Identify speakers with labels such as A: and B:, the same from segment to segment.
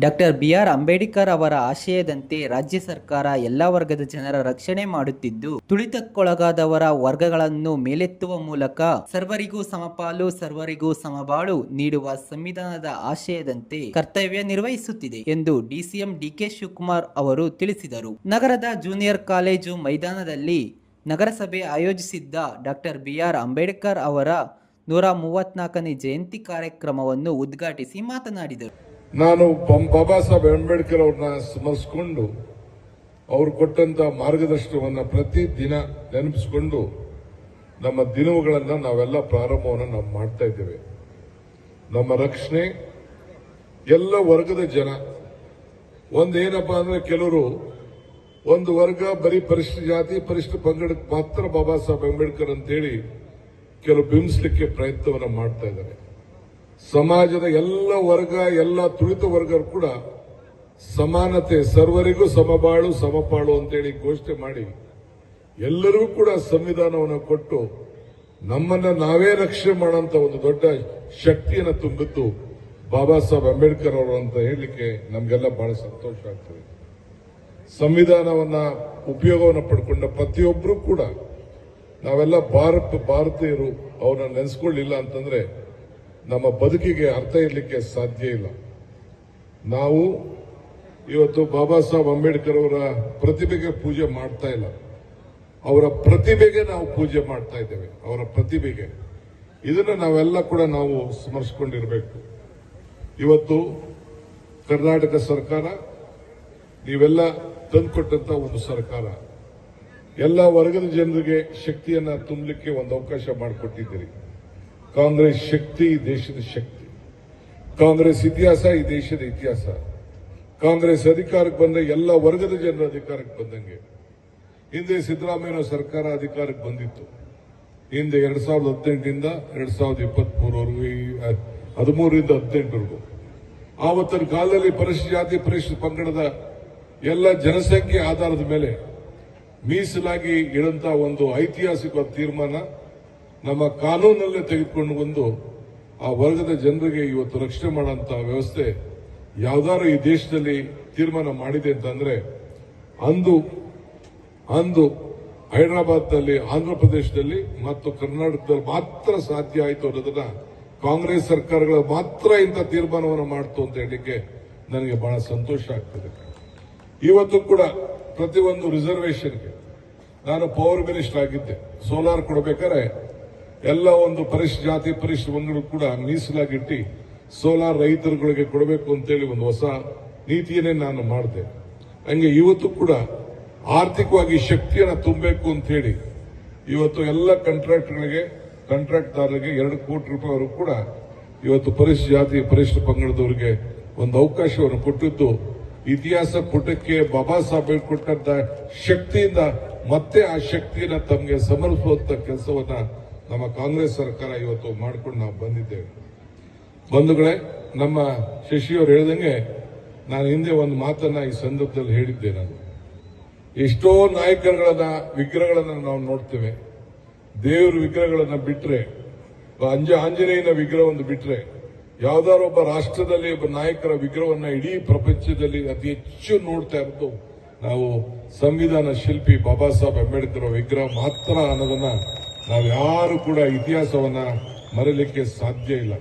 A: Doctor B R Ambedkar ಅವರ ಆಶಯದಂತೆ ರಾಜ್ಯ ಸರ್ಕಾರ ಎಲ್ಲ ವರ್ಗದ ಜನರ ರಕ್ಷಣೆ ಮಾಡುತ್ತಿದ್ದು, ತುಳಿತಕ್ಕೊಳಗಾದವರ ವರ್ಗಗಳನ್ನು ಮೇಲೆತ್ತುವ ಮೂಲಕ ಸರ್ವರಿಗೂ ಸಮಪಾಲು, ಸರ್ವರಿಗೂ ಸಮಬಾಳು ನೀಡುವ ಸಂವಿಧಾನದ ಆಶಯದಂತೆ ಕರ್ತವ್ಯ ನಿರ್ವಹಿಸುತ್ತಿದೆ ಎಂದು ಡಿಸಿಎಂ ಡಿಕೆ ಶಿವಕುಮಾರ್ ಅವರು ತಿಳಿಸಿದರು. ನಗರದ ಜೂನಿಯರ್ ಕಾಲೇಜು ಮೈದಾನದಲ್ಲಿ ನಗರಸಭೆ ಆಯೋಜಿಸಿದ್ದ ಡಾಕ್ಟರ್ ಬಿಆರ್ ಅಂಬೇಡ್ಕರ್ ಅವರ ನೂರ ಮೂವತ್ನಾಲ್ಕನೇ ಜಯಂತಿ ಕಾರ್ಯಕ್ರಮವನ್ನು ಉದ್ಘಾಟಿಸಿ ಮಾತನಾಡಿದರು.
B: ನಾನು ಬಾಬಾ ಸಾಹೇಬ್ ಅಂಬೇಡ್ಕರ್ ಅವ್ರನ್ನ ಸ್ಮರಿಸಿಕೊಂಡು ಅವರು ಕೊಟ್ಟಂತ ಮಾರ್ಗದರ್ಶನವನ್ನು ಪ್ರತಿ ದಿನ ನೆನಪಿಸಿಕೊಂಡು ನಮ್ಮ ದಿನಗಳನ್ನು ನಾವೆಲ್ಲ ಪ್ರಾರಂಭವನ್ನು ನಾವು ಮಾಡ್ತಾ ಇದ್ದೇವೆ. ನಮ್ಮ ರಕ್ಷಣೆ, ಎಲ್ಲ ವರ್ಗದ ಜನ. ಒಂದೇನಪ್ಪ ಅಂದ್ರೆ ಕೆಲವರು ಒಂದು ವರ್ಗ ಬರೀ ಪರಿಶಿಷ್ಟ ಜಾತಿ, ಪರಿಶಿಷ್ಟ ಪಂಗಡಕ್ಕೆ ಮಾತ್ರ ಬಾಬಾ ಸಾಹೇಬ್ ಅಂಬೇಡ್ಕರ್ ಅಂತೇಳಿ ಕೆಲವು ಬಿಂಬಿಸಲಿಕ್ಕೆ ಪ್ರಯತ್ನವನ್ನು ಮಾಡ್ತಾ ಇದ್ದಾರೆ. ಸಮಾಜದ ಎಲ್ಲ ವರ್ಗ, ಎಲ್ಲ ತುಳಿತ ವರ್ಗರು ಕೂಡ ಸಮಾನತೆ, ಸರ್ವರಿಗೂ ಸಮಬಾಳು, ಸಮಪಾಳು ಅಂತೇಳಿ ಘೋಷಣೆ ಮಾಡಿ ಎಲ್ಲರಿಗೂ ಕೂಡ ಸಂವಿಧಾನವನ್ನು ಕೊಟ್ಟು ನಮ್ಮನ್ನ ನಾವೇ ರಕ್ಷಣೆ ಮಾಡುವಂತ ಒಂದು ದೊಡ್ಡ ಶಕ್ತಿಯನ್ನು ತುಂಬಿದ್ದು ಬಾಬಾ ಸಾಹೇಬ್ ಅಂಬೇಡ್ಕರ್ ಅವರು ಅಂತ ಹೇಳಲಿಕ್ಕೆ ನಮಗೆಲ್ಲ ಬಹಳ ಸಂತೋಷ ಆಗ್ತದೆ. ಸಂವಿಧಾನವನ್ನ, ಉಪಯೋಗವನ್ನು ಪಡ್ಕೊಂಡ ಪ್ರತಿಯೊಬ್ಬರೂ ಕೂಡ ನಾವೆಲ್ಲ ಭಾರತ, ಭಾರತೀಯರು ಅವರನ್ನ ನೆನೆಸ್ಕೊಳ್ಳಿಲ್ಲ ಅಂತಂದ್ರೆ ನಮ್ಮ ಬದುಕಿಗೆ ಅರ್ಥ ಇರಲಿಕ್ಕೆ ಸಾಧ್ಯ ಇಲ್ಲ. ನಾವು ಇವತ್ತು ಬಾಬಾ ಸಾಹೇಬ್ ಅಂಬೇಡ್ಕರ್ ಅವರ ಪ್ರತಿಭೆಗೆ ಪೂಜೆ ಮಾಡ್ತಾ ಇಲ್ಲ. ಅವರ ಪ್ರತಿಭೆಗೆ ನಾವು ಪೂಜೆ ಮಾಡ್ತಾ ಇದ್ದೇವೆ, ಅವರ ಪ್ರತಿಭೆಗೆ. ಇದನ್ನ ನಾವೆಲ್ಲ ಕೂಡ ನಾವು ಸ್ಮರಿಸಿಕೊಂಡಿರಬೇಕು. ಇವತ್ತು ಕರ್ನಾಟಕ ಸರ್ಕಾರ, ನೀವೆಲ್ಲ ತಂದುಕೊಟ್ಟಂತ ಒಂದು ಸರ್ಕಾರ. ಎಲ್ಲ ವರ್ಗದ ಜನರಿಗೆ ಶಕ್ತಿಯನ್ನ ತುಂಬಲಿಕ್ಕೆ ಒಂದು ಅವಕಾಶ ಮಾಡಿಕೊಟ್ಟಿದ್ದೀರಿ. ಕಾಂಗ್ರೆಸ್ ಶಕ್ತಿ ಈ ದೇಶದ ಶಕ್ತಿ. ಕಾಂಗ್ರೆಸ್ ಇತಿಹಾಸ ಈ ದೇಶದ ಇತಿಹಾಸ. ಕಾಂಗ್ರೆಸ್ ಅಧಿಕಾರಕ್ಕೆ ಬಂದ ಎಲ್ಲ ವರ್ಗದ ಜನರ ಅಧಿಕಾರಕ್ಕೆ ಬಂದಂಗೆ. ಹಿಂದೆ ಸಿದ್ದರಾಮಯ್ಯ ಸರ್ಕಾರ ಅಧಿಕಾರಕ್ಕೆ ಬಂದಿತ್ತು. ಹಿಂದೆ ಎರಡ್ ಸಾವಿರದ ಹದಿನೆಂಟರಿಂದ ಎರಡ್ ಸಾವಿರದ ಇಪ್ಪತ್ಮೂರವರೆಗೂ ಹದಿಮೂರರಿಂದ ಹದಿನೆಂಟರವರೆಗೂ. ಆವತ್ತಿನ ಕಾಲದಲ್ಲಿ ಪರಿಶಿಷ್ಟ ಜಾತಿ ಪರಿಶಿಷ್ಟ ಪಂಗಡದ ಎಲ್ಲ ಜನಸಂಖ್ಯೆ ಆಧಾರದ ಮೇಲೆ ಮೀಸಲಾಗಿ ಇಡಂತ ಒಂದು ಐತಿಹಾಸಿಕ ತೀರ್ಮಾನ ನಮ್ಮ ಕಾನೂನಲ್ಲೇ ತೆಗೆದುಕೊಂಡು ಬಂದು ಆ ವರ್ಗದ ಜನರಿಗೆ ಇವತ್ತು ರಕ್ಷಣೆ ಮಾಡುವಂತ ವ್ಯವಸ್ಥೆ ಯಾವ್ದಾರು ಈ ದೇಶದಲ್ಲಿ ತೀರ್ಮಾನ ಮಾಡಿದೆ ಅಂತಂದ್ರೆ, ಅಂದು ಅಂದು ಹೈದರಾಬಾದ್ನಲ್ಲಿ, ಆಂಧ್ರ ಪ್ರದೇಶದಲ್ಲಿ ಮತ್ತು ಕರ್ನಾಟಕದಲ್ಲಿ ಮಾತ್ರ ಸಾಧ್ಯ ಆಯಿತು ಅನ್ನೋದನ್ನ ಕಾಂಗ್ರೆಸ್ ಸರ್ಕಾರಗಳು ಮಾತ್ರ ಇಂಥ ತೀರ್ಮಾನವನ್ನು ಮಾಡ್ತು ಅಂತ ಹೇಳಲಿಕ್ಕೆ ನನಗೆ ಬಹಳ ಸಂತೋಷ ಆಗ್ತದೆ. ಇವತ್ತು ಕೂಡ ಪ್ರತಿಯೊಂದು ರಿಸರ್ವೇಷನ್ಗೆ ನಾನು ಪವರ್ ಮಿನಿಸ್ಟರ್ ಆಗಿದ್ದೆ. ಸೋಲಾರ್ ಕೊಡಬೇಕಾದ್ರೆ ಎಲ್ಲ ಒಂದು ಪರಿಶ್, ಜಾತಿ ಪರಿಶ್ ಒಂದು ಕೂಡ ಮೀಸಲಾಗಿಟ್ಟು ಸೋಲಾರ್ ರೈತರುಗಳಿಗೆ ಕೊಡಬೇಕು ಅಂತೇಳಿ ಒಂದು ಹೊಸ ನೀತಿಯನ್ನೇ ನಾನು ಮಾಡಿದೆ. ಹಂಗೆ ಇವತ್ತು ಕೂಡ ಆರ್ಥಿಕವಾಗಿ ಶಕ್ತಿಯನ್ನು ತುಂಬಬೇಕು ಅಂತ ಹೇಳಿ ಇವತ್ತು ಎಲ್ಲ ಕಾಂಟ್ರಾಕ್ಟ್ಗಳಿಗೆ ಕಾಂಟ್ರಾಕ್ಟ್ದಾರರಿಗೆ ಎರಡು ಕೋಟಿ ರೂಪಾಯಿವರೆಗೂ ಕೂಡ ಇವತ್ತು ಪರಿಶ್, ಜಾತಿ ಪರಿಶ್ ಪಂಗಡದವರಿಗೆ ಒಂದು ಅವಕಾಶವನ್ನು ಕೊಟ್ಟಿದ್ದು ಇತಿಹಾಸ ಪುಟಕ್ಕೆ ಬಾಬಾ ಸಾಹೇಬ್ ಕೊಟ್ಟಂತ ಶಕ್ತಿಯಿಂದ ಮತ್ತೆ ಆ ಶಕ್ತಿಯನ್ನ ತಮಗೆ ಸಮರ್ಪಿಸುವಂತ ಕೆಲಸವನ್ನ ನಮ್ಮ ಕಾಂಗ್ರೆಸ್ ಸರ್ಕಾರ ಇವತ್ತು ಮಾಡಿಕೊಂಡು ನಾವು ಬಂದಿದ್ದೇವೆ. ಬಂಧುಗಳೇ, ನಮ್ಮ ಶಶಿಯವರು ಹೇಳಿದಂಗೆ ನಾನು ಹಿಂದೆ ಒಂದು ಮಾತನ್ನ ಈ ಸಂದರ್ಭದಲ್ಲಿ ಹೇಳಿದ್ದೆ ನಾನು. ಎಷ್ಟೋ ನಾಯಕರುಗಳನ್ನ, ವಿಗ್ರಹಗಳನ್ನ ನಾವು ನೋಡ್ತೇವೆ. ದೇವರ ವಿಗ್ರಹಗಳನ್ನ ಬಿಟ್ರೆ, ಅಂಜ ಆಂಜನೇಯನ ವಿಗ್ರಹವನ್ನು ಬಿಟ್ರೆ, ಯಾವ್ದಾದ್ರು ಒಬ್ಬ ರಾಷ್ಟ್ರದಲ್ಲಿ ಒಬ್ಬ ನಾಯಕರ ವಿಗ್ರಹವನ್ನ ಇಡೀ ಪ್ರಪಂಚದಲ್ಲಿ ಅತಿ ಹೆಚ್ಚು ನೋಡ್ತಾ ಇರೋದು ನಾವು ಸಂವಿಧಾನ ಶಿಲ್ಪಿ ಬಾಬಾ ಸಾಹೇಬ್ ಅಂಬೇಡ್ಕರ್ ವಿಗ್ರಹ ಮಾತ್ರ ಅನ್ನೋದನ್ನ ನಾವು ಯಾರು ಕೂಡ ಇತಿಹಾಸವನ್ನ ಮರೆಯಲಿಕ್ಕೆ ಸಾಧ್ಯ ಇಲ್ಲ.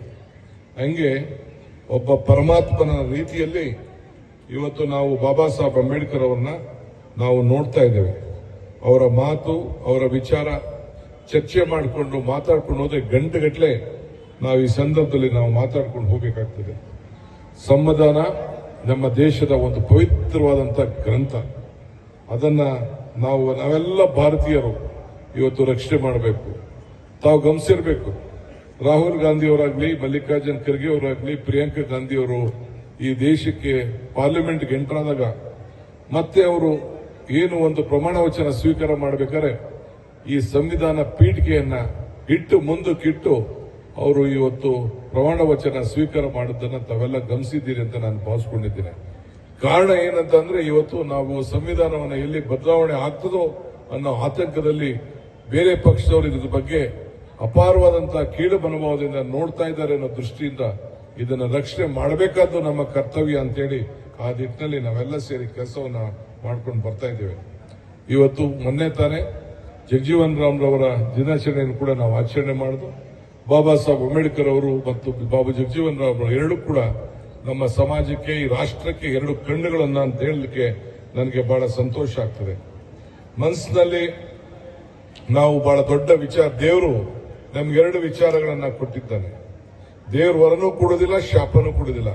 B: ಹಂಗೆ ಒಬ್ಬ ಪರಮಾತ್ಮನ ರೀತಿಯಲ್ಲಿ ಇವತ್ತು ನಾವು ಬಾಬಾ ಸಾಹೇಬ್ ಅಂಬೇಡ್ಕರ್ ಅವರನ್ನ ನಾವು ನೋಡ್ತಾ ಇದ್ದೇವೆ. ಅವರ ಮಾತು, ಅವರ ವಿಚಾರ ಚರ್ಚೆ ಮಾಡಿಕೊಂಡು ಮಾತಾಡ್ಕೊಂಡು ಹೋದ್ರೆ ಗಂಟೆಗಟ್ಟಲೆ ನಾವು ಈ ಸಂದರ್ಭದಲ್ಲಿ ನಾವು ಮಾತಾಡ್ಕೊಂಡು ಹೋಗಬೇಕಾಗ್ತದೆ. ಸಂವಿಧಾನ ನಮ್ಮ ದೇಶದ ಒಂದು ಪವಿತ್ರವಾದಂತ ಗ್ರಂಥ. ಅದನ್ನ ನಾವು ನಾವೆಲ್ಲ ಭಾರತೀಯರು ಇವತ್ತು ರಕ್ಷಣೆ ಮಾಡಬೇಕು. ತಾವು ಗಮನಿಸಿರ್ಬೇಕು. ರಾಹುಲ್ ಗಾಂಧಿ ಅವರಾಗ್ಲಿ ಮಲ್ಲಿಕಾರ್ಜುನ್ ಖರ್ಗೆ ಅವರಾಗ್ಲಿ, ಪ್ರಿಯಾಂಕಾ ಗಾಂಧಿ ಅವರು ಈ ದೇಶಕ್ಕೆ ಪಾರ್ಲಿಮೆಂಟ್ಗೆ ಎಂಟರ್ ಆದಾಗ ಮತ್ತೆ ಅವರು ಏನು ಒಂದು ಪ್ರಮಾಣ ವಚನ ಸ್ವೀಕಾರ ಮಾಡಬೇಕಾದ್ರೆ ಈ ಸಂವಿಧಾನ ಪೀಠಿಕೆಯನ್ನ ಇಟ್ಟು ಮುಂದಕ್ಕಿಟ್ಟು ಅವರು ಇವತ್ತು ಪ್ರಮಾಣ ವಚನ ಸ್ವೀಕಾರ ಮಾಡುದನ್ನ ತಾವೆಲ್ಲ ಗಮನಿಸಿದ್ದೀರಿ ಅಂತ ನಾನು ಭಾವಿಸ್ಕೊಂಡಿದ್ದೇನೆ. ಕಾರಣ ಏನಂತಂದ್ರೆ ಇವತ್ತು ನಾವು ಸಂವಿಧಾನವನ್ನು ಎಲ್ಲಿ ಬದಲಾವಣೆ ಆಗ್ತದೋ ಅನ್ನೋ ಆತಂಕದಲ್ಲಿ ಬೇರೆ ಪಕ್ಷದವರು ಇದ್ರ ಬಗ್ಗೆ ಅಪಾರವಾದಂತಹ ಕೀಳು ಮನೋಭಾವದಿಂದ ನೋಡ್ತಾ ಇದ್ದಾರೆ ಅನ್ನೋ ದೃಷ್ಟಿಯಿಂದ ಇದನ್ನ ರಕ್ಷಣೆ ಮಾಡಬೇಕಾದ್ದು ನಮ್ಮ ಕರ್ತವ್ಯ ಅಂತೇಳಿ ಆ ನಿಟ್ಟಿನಲ್ಲಿ ನಾವೆಲ್ಲ ಸೇರಿ ಕೆಲಸವನ್ನ ಮಾಡ್ಕೊಂಡು ಬರ್ತಾ ಇದ್ದೇವೆ. ಇವತ್ತು ಮೊನ್ನೆ ತಾನೇ ಜಗಜೀವನ್ ರಾಮ್ರವರ ದಿನಾಚರಣೆಯನ್ನು ಕೂಡ ನಾವು ಆಚರಣೆ ಮಾಡಿದ್ವು. ಬಾಬಾ ಸಾಹೇಬ್ ಅಂಬೇಡ್ಕರ್ ಅವರು ಮತ್ತು ಬಾಬಾ ಜಗಜೀವನ್ ರಾಮ್ ಎರಡು ಕೂಡ ನಮ್ಮ ಸಮಾಜಕ್ಕೆ, ಈ ರಾಷ್ಟ್ರಕ್ಕೆ ಎರಡು ಕಣ್ಣುಗಳನ್ನ ಅಂತ ಹೇಳಲಿಕ್ಕೆ ನನಗೆ ಬಹಳ ಸಂತೋಷ ಆಗ್ತದೆ. ಮನಸ್ಸಿನಲ್ಲಿ ನಾವು ಬಹಳ ದೊಡ್ಡ ವಿಚಾರ, ದೇವರು ನಮ್ಗೆ ಎರಡು ವಿಚಾರಗಳನ್ನ ಕೊಟ್ಟಿದ್ದಾನೆ. ದೇವ್ರ ವರನೂ ಕೊಡೋದಿಲ್ಲ, ಶಾಪನೂ ಕೊಡೋದಿಲ್ಲ.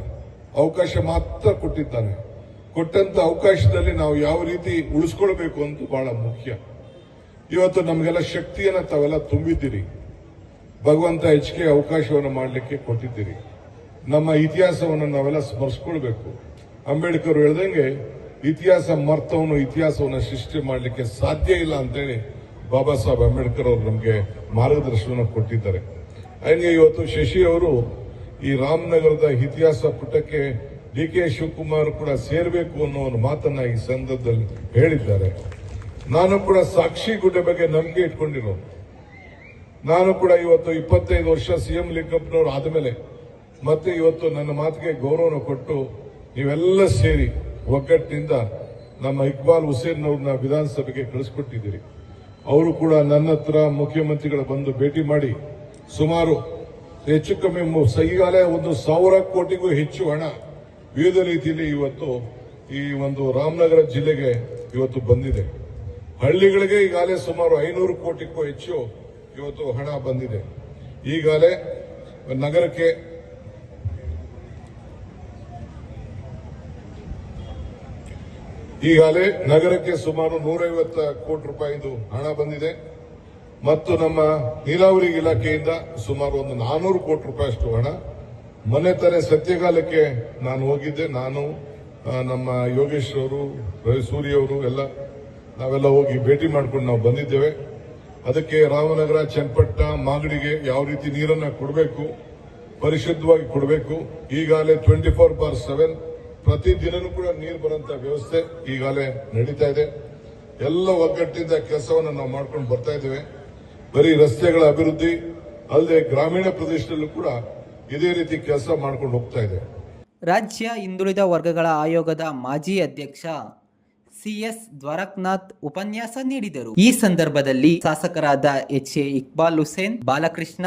B: ಅವಕಾಶ ಮಾತ್ರ ಕೊಟ್ಟಿದ್ದಾನೆ. ಕೊಟ್ಟಂತ ಅವಕಾಶದಲ್ಲಿ ನಾವು ಯಾವ ರೀತಿ ಉಳಿಸ್ಕೊಳ್ಬೇಕು ಅಂತ ಬಹಳ ಮುಖ್ಯ. ಇವತ್ತು ನಮಗೆಲ್ಲ ಶಕ್ತಿಯನ್ನ ತಾವೆಲ್ಲ ತುಂಬಿದ್ದೀರಿ. ಭಗವಂತ ಹೆಚ್ಚಿಗೆ ಅವಕಾಶವನ್ನು ಮಾಡಲಿಕ್ಕೆ ಕೊಟ್ಟಿದ್ದೀರಿ. ನಮ್ಮ ಇತಿಹಾಸವನ್ನು ನಾವೆಲ್ಲ ಸ್ಮರಿಸ್ಕೊಳ್ಬೇಕು. ಅಂಬೇಡ್ಕರ್ ಹೇಳ್ದಂಗೆ, ಇತಿಹಾಸ ಮರ್ತವನ್ನು ಇತಿಹಾಸವನ್ನು ಸೃಷ್ಟಿ ಮಾಡಲಿಕ್ಕೆ ಸಾಧ್ಯ ಇಲ್ಲ ಅಂತೇಳಿ ಬಾಬಾ ಸಾಹೇಬ್ ಅಂಬೇಡ್ಕರ್ ಅವರು ನಮಗೆ ಮಾರ್ಗದರ್ಶನ ಕೊಟ್ಟಿದ್ದಾರೆ. ಹಂಗೆ ಇವತ್ತು ಶಶಿ ಅವರು ಈ ರಾಮನಗರದ ಇತಿಹಾಸ ಪುಟಕ್ಕೆ ಡಿ ಕೆ ಶಿವಕುಮಾರ್ ಕೂಡ ಸೇರಬೇಕು ಅನ್ನೋ ಒಂದು ಮಾತನ್ನ ಈ ಸಂದರ್ಭದಲ್ಲಿ ಹೇಳಿದ್ದಾರೆ. ನಾನು ಕೂಡ ಸಾಕ್ಷಿ ಗುಡ್ಡೆ ಬಗ್ಗೆ ನಂಬಿಕೆ ಇಟ್ಕೊಂಡಿರೋ ನಾನು ಕೂಡ ಇವತ್ತು ಇಪ್ಪತ್ತೈದು ವರ್ಷ ಸಿಎಂ ಲಿಂಗಪ್ಪನವರು ಆದಮೇಲೆ ಮತ್ತೆ ಇವತ್ತು ನನ್ನ ಮಾತಿಗೆ ಗೌರವನ ಕೊಟ್ಟು ನೀವೆಲ್ಲ ಸೇರಿ ಒಗ್ಗಟ್ಟಿನಿಂದ ನಮ್ಮ ಇಕ್ಬಾಲ್ ಹುಸೇನ್ ಅವ್ರನ್ನ ವಿಧಾನಸಭೆಗೆ ಕಳಿಸ್ಕೊಟ್ಟಿದ್ದೀರಿ. ಅವರು ಕೂಡ ನನ್ನ ಹತ್ರ ಮುಖ್ಯಮಂತ್ರಿಗಳು ಬಂದು ಭೇಟಿ ಮಾಡಿ ಸುಮಾರು ಹೆಚ್ಚು ಕಮ್ಮಿ ಈಗಾಗಲೇ ಒಂದು ಸಾವಿರ ಕೋಟಿಗೂ ಹೆಚ್ಚು ಹಣ ವಿವಿಧ ರೀತಿಯಲ್ಲಿ ಇವತ್ತು ಈ ಒಂದು ರಾಮನಗರ ಜಿಲ್ಲೆಗೆ ಇವತ್ತು ಬಂದಿದೆ. ಹಳ್ಳಿಗಳಿಗೆ ಈಗಾಗಲೇ ಸುಮಾರು ಐನೂರು ಕೋಟಿಗೂ ಹೆಚ್ಚು ಇವತ್ತು ಹಣ ಬಂದಿದೆ. ಈಗಾಗಲೇ ನಗರಕ್ಕೆ ಈಗಾಗಲೇ ನಗರಕ್ಕೆ ಸುಮಾರು ನೂರೈವತ್ತ ಕೋಟಿ ರೂಪಾಯಿದು ಹಣ ಬಂದಿದೆ. ಮತ್ತು ನಮ್ಮ ನೀರಾವರಿ ಇಲಾಖೆಯಿಂದ ಸುಮಾರು ಒಂದು ನಾನೂರು ಕೋಟಿ ರೂಪಾಯಿಷ್ಟು ಹಣ. ಮೊನ್ನೆ ತಾನೇ ಸತ್ಯಕಾಲಕ್ಕೆ ನಾನು ಹೋಗಿದ್ದೆ. ನಾನು ನಮ್ಮ ಯೋಗೇಶ್ ಅವರು ರವಿ ಸೂರ್ಯ ಅವರು ಎಲ್ಲ, ನಾವೆಲ್ಲ ಹೋಗಿ ಭೇಟಿ ಮಾಡ್ಕೊಂಡು ನಾವು ಬಂದಿದ್ದೇವೆ. ಅದಕ್ಕೆ ರಾಮನಗರ, ಚನ್ನಪಟ್ಟ, ಮಾಗಡಿಗೆ ಯಾವ ರೀತಿ ನೀರನ್ನು ಕೊಡಬೇಕು, ಪರಿಶುದ್ಧವಾಗಿ ಕೊಡಬೇಕು, ಈಗಾಗಲೇ ಟ್ವೆಂಟಿ ಫೋರ್ ಬಾರ್ ಸೆವೆನ್ ಪ್ರತಿದಿನನೂ ಕೂಡ ನೀರು ಬರುವಂತ ವ್ಯವಸ್ಥೆ ಈಗಾಗಲೇ ನಡೀತಾ ಇದೆ. ಎಲ್ಲ ಒಗ್ಗಟ್ಟಿನಿಂದ ಕೆಲಸವನ್ನು ನಾವು ಮಾಡ್ಕೊಂಡು ಬರ್ತಾ ಇದ್ದೇವೆ. ಬರೀ ರಸ್ತೆಗಳ ಅಭಿವೃದ್ಧಿ, ಅಲ್ಲದೆ ಗ್ರಾಮೀಣ ಪ್ರದೇಶದಲ್ಲೂ ಕೂಡ ಇದೇ ರೀತಿ ಕೆಲಸ ಮಾಡ್ಕೊಂಡು ಹೋಗ್ತಾ ಇದೆ.
A: ರಾಜ್ಯ ಹಿಂದುಳಿದ ವರ್ಗಗಳ ಆಯೋಗದ ಮಾಜಿ ಅಧ್ಯಕ್ಷ ಸಿಎಸ್ ದ್ವಾರಕ್ನಾಥ್ ಉಪನ್ಯಾಸ ನೀಡಿದರು. ಈ ಸಂದರ್ಭದಲ್ಲಿ ಶಾಸಕರಾದ H A Iqbal Hussain, Balakrishna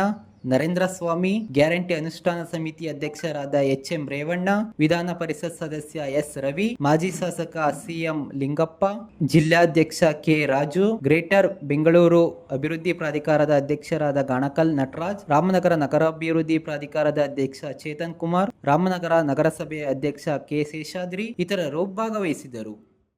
A: Narendra Swamy, guarantee ಅನುಷ್ಠಾನ ಸಮಿತಿ ಅಧ್ಯಕ್ಷರಾದ ಎಚ್ ಎಂ ರೇವಣ್ಣ, ವಿಧಾನ ಪರಿಷತ್ ಸದಸ್ಯ ಎಸ್ ರವಿ, ಮಾಜಿ ಶಾಸಕ ಸಿಎಂ ಲಿಂಗಪ್ಪ, ಜಿಲ್ಲಾಧ್ಯಕ್ಷ ಕೆ ರಾಜು, ಗ್ರೇಟರ್ ಬೆಂಗಳೂರು ಅಭಿವೃದ್ಧಿ ಪ್ರಾಧಿಕಾರದ ಅಧ್ಯಕ್ಷರಾದ ಗಾಣಕಲ್ ನಟರಾಜ್, ರಾಮನಗರ ನಗರಾಭಿವೃದ್ಧಿ ಪ್ರಾಧಿಕಾರದ ಅಧ್ಯಕ್ಷ ಚೇತನ್ ಕುಮಾರ್, ರಾಮನಗರ ನಗರಸಭೆ ಅಧ್ಯಕ್ಷ ಕೆ ಶೇಷಾದ್ರಿ, ಇತರರು ಭಾಗವಹಿಸಿದರು.